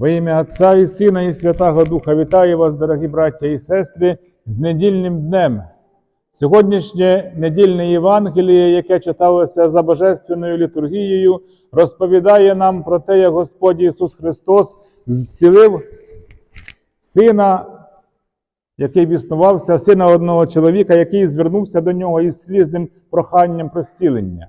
Во ім'я Отця і Сина, і Святого Духа вітаю вас, дорогі браття і сестри, з недільним днем. Сьогоднішнє недільне Євангеліє, яке читалося за Божественною літургією, розповідає нам про те, як Господь Ісус Христос зцілив сина, який біснувався, сина одного чоловіка, який звернувся до нього із слізним проханням про зцілення.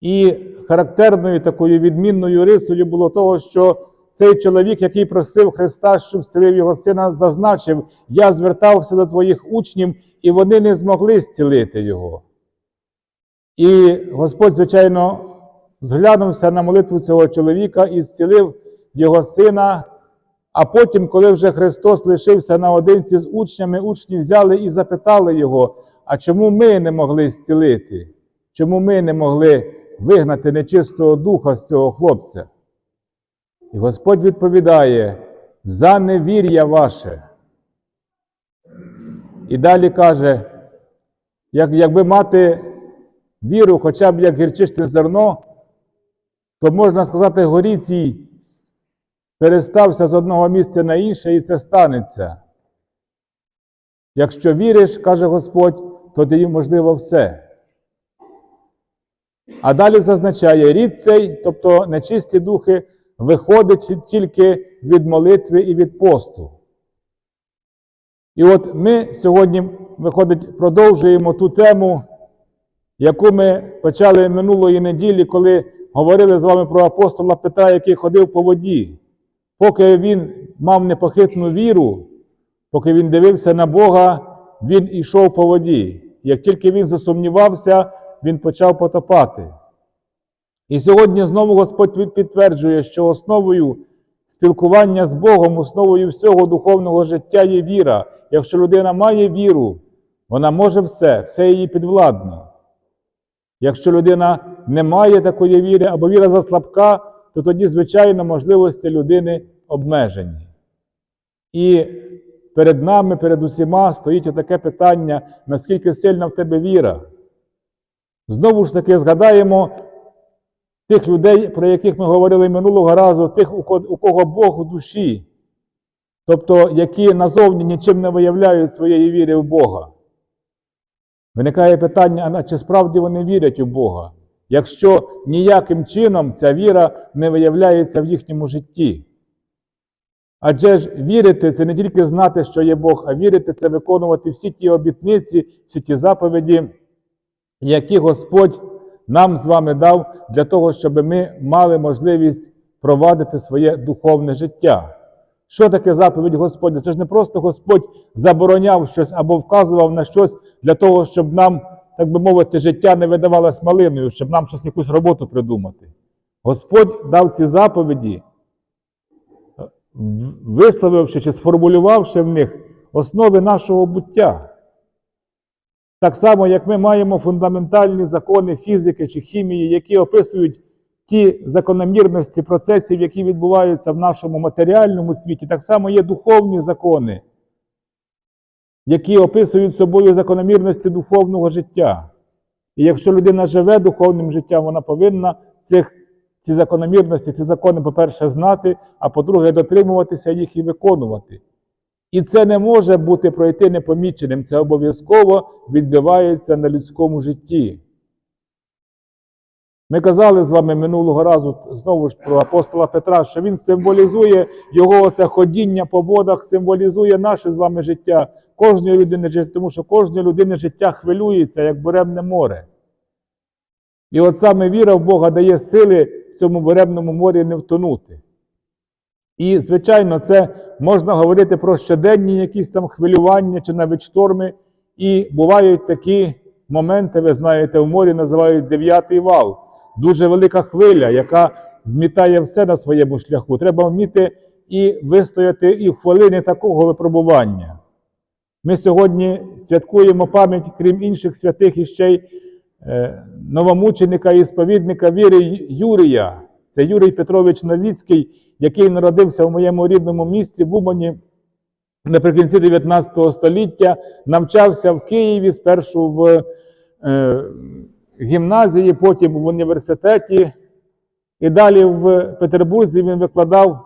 І характерною такою відмінною рисою було того, що цей чоловік, який просив Христа, щоб зцілив його сина, зазначив: Я звертався до твоїх учнів, і вони не змогли зцілити його. І Господь, звичайно, зглянувся на молитву цього чоловіка і зцілив його сина. А потім, коли вже Христос лишився наодинці з учнями, учні взяли і запитали його: а чому ми не могли зцілити? Чому ми не могли вигнати нечистого духа з цього хлопця? І Господь відповідає: за невір'я ваше. І далі каже: як, якби мати віру, хоча б як гірчичне зерно, то можна сказати, горі цій перестався з одного місця на інше, і це станеться. Якщо віриш, каже Господь, то тоді можливо все. А далі зазначає, рід цей, тобто нечисті духи, виходить тільки від молитви і від посту. І от ми сьогодні, виходить, продовжуємо ту тему, яку ми почали минулої неділі, коли говорили з вами про апостола Петра, який ходив по воді. Поки він мав непохитну віру, поки він дивився на Бога, він ішов по воді. Як тільки він засумнівався, він почав потопати. І сьогодні знову Господь підтверджує, що основою спілкування з Богом, основою всього духовного життя є віра. Якщо людина має віру, вона може все, все її підвладно. Якщо людина не має такої віри або віра заслабка, то тоді, звичайно, можливості людини обмежені. І перед нами, перед усіма стоїть отаке питання, наскільки сильна в тебе віра. Знову ж таки, згадаємо тих людей, про яких ми говорили минулого разу, тих, у кого Бог в душі, тобто які назовні нічим не виявляють своєї віри в Бога. Виникає питання, а чи справді вони вірять у Бога, якщо ніяким чином ця віра не виявляється в їхньому житті. Адже ж вірити це не тільки знати, що є Бог, а вірити це виконувати всі ті обітниці, всі ті заповіді, які Господь нам з вами дав для того, щоб ми мали можливість провадити своє духовне життя. Що таке заповідь Господня? Це ж не просто Господь забороняв щось або вказував на щось для того, щоб нам, так би мовити, життя не видавалось малиною, щоб нам щось якусь роботу придумати. Господь дав ці заповіді, висловивши чи сформулювавши в них основи нашого буття. Так само, як ми маємо фундаментальні закони фізики чи хімії, які описують ті закономірності процесів, які відбуваються в нашому матеріальному світі, так само є духовні закони, які описують собою закономірності духовного життя. І якщо людина живе духовним життям, вона повинна цих, ці закономірності, ці закони, по-перше, знати, а по-друге, дотримуватися їх і виконувати. І це не може бути пройти непоміченим, це обов'язково відбивається на людському житті. Ми казали з вами минулого разу знову ж про апостола Петра, що він символізує його оце ходіння по водах, символізує наше з вами життя, кожної людини життя, тому що кожної людини життя хвилюється, як буремне море. І от саме віра в Бога дає сили в цьому буремному морі не втонути. І, звичайно, це можна говорити про щоденні якісь там хвилювання чи навіть шторми. І бувають такі моменти, ви знаєте, в морі називають дев'ятий вал. Дуже велика хвиля, яка змітає все на своєму шляху. Треба вміти і вистояти і в хвилини такого випробування. Ми сьогодні святкуємо пам'ять, крім інших святих, іще й е, новомученика і сповідника віри Юрія. Це Юрій Петрович Новіцький, який народився в моєму рідному місті в Умані наприкінці 19 століття, навчався в Києві спершу в е, гімназії, потім в університеті. І далі в Петербурзі він викладав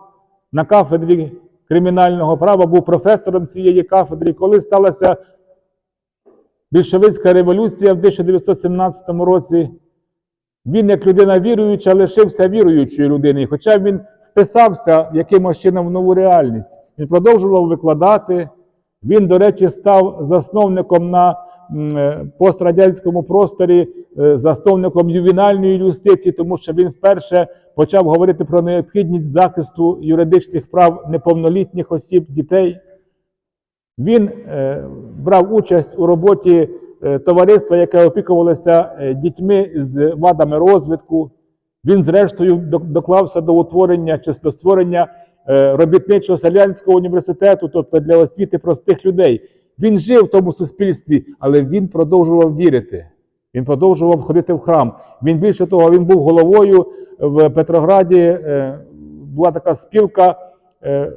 на кафедрі кримінального права, був професором цієї кафедри. Коли сталася більшовицька революція в 1917 році, він, як людина віруюча, лишився віруючою людиною, хоча він вписався якимось чином в нову реальність. Він продовжував викладати. Він, до речі, став засновником на е, пострадянському просторі, е, засновником ювенальної юстиції, тому що він вперше почав говорити про необхідність захисту юридичних прав неповнолітніх осіб, дітей. Він е, брав участь у роботі товариства, яке опікувалося дітьми з вадами розвитку. Він, зрештою, доклався до утворення чи до створення е, робітничого селянського університету, тобто для освіти простих людей. Він жив в тому суспільстві, але він продовжував вірити. Він продовжував ходити в храм. Він більше того, він був головою в Петрограді. е, Була така спілка е,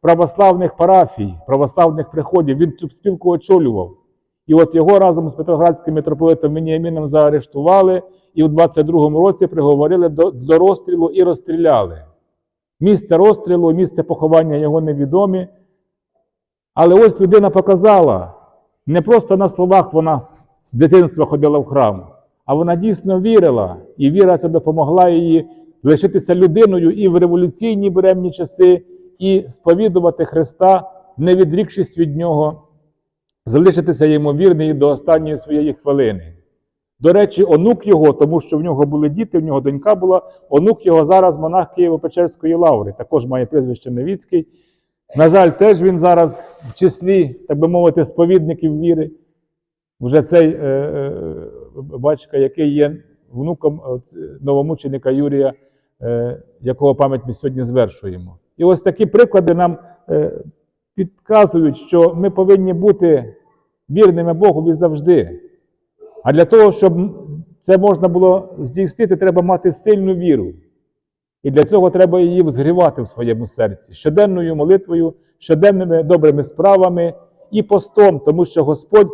православних парафій, православних приходів. Він цю спілку очолював. І от його разом з Петроградським митрополитом Веніаміном заарештували і у 22-му році приговорили до, до розстрілу і розстріляли. Місце розстрілу, місце поховання його невідомі. Але ось людина показала, не просто на словах вона з дитинства ходила в храм, а вона дійсно вірила, і віра ця допомогла їй лишитися людиною і в революційні буремні часи, і сповідувати Христа, не відрікшись від Нього, залишитися йому вірний до останньої своєї хвилини. До речі, онук його, тому що в нього були діти, в нього донька була, онук його зараз монах Києво-Печерської лаври, також має прізвище Невіцький. На жаль, теж він зараз в числі, так би мовити, сповідників віри. Вже цей е, е, батька, який є внуком е, новомученика Юрія, е, якого пам'ять ми сьогодні звершуємо. І ось такі приклади нам е, підказують, що ми повинні бути вірними Богові завжди. А для того, щоб це можна було здійснити, треба мати сильну віру. І для цього треба її взгрівати в своєму серці щоденною молитвою, щоденними добрими справами і постом, тому що Господь,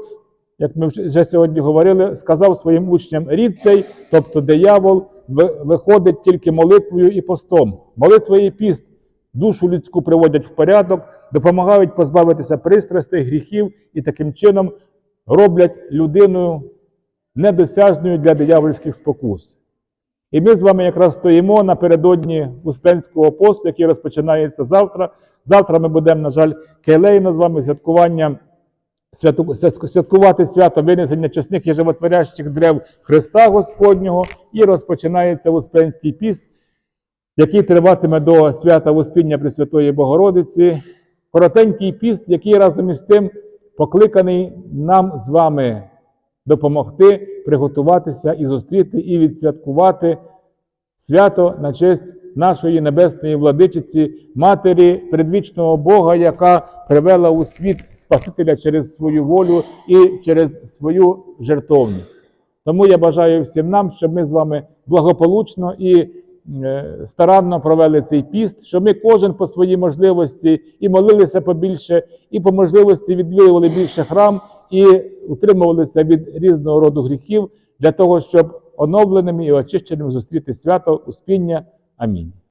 як ми вже сьогодні говорили, сказав своїм учням: рід цей, тобто диявол, виходить тільки молитвою і постом. Молитва і піст душу людську приводять в порядок, допомагають позбавитися пристрастей, гріхів і таким чином роблять людину недосяжною для диявольських спокус. І ми з вами якраз стоїмо напередодні Успенського посту, який розпочинається завтра. Завтра ми будемо, на жаль, келейно з вами святкування, святу, святкувати свято винесення чесних і животворящих древ Христа Господнього, і розпочинається Успенський піст, який триватиме до свята Успіння Пресвятої Богородиці. Коротенький піст, який разом із тим покликаний нам з вами допомогти приготуватися і зустріти, і відсвяткувати свято на честь нашої небесної владичиці, Матері предвічного Бога, яка привела у світ Спасителя через свою волю і через свою жертовність. Тому я бажаю всім нам, щоб ми з вами благополучно і старанно провели цей піст, щоб ми кожен по своїй можливості і молилися побільше, і по можливості відвідували більше храм, і утримувалися від різного роду гріхів для того, щоб оновленими і очищеними зустріти свято Успіння. Амінь.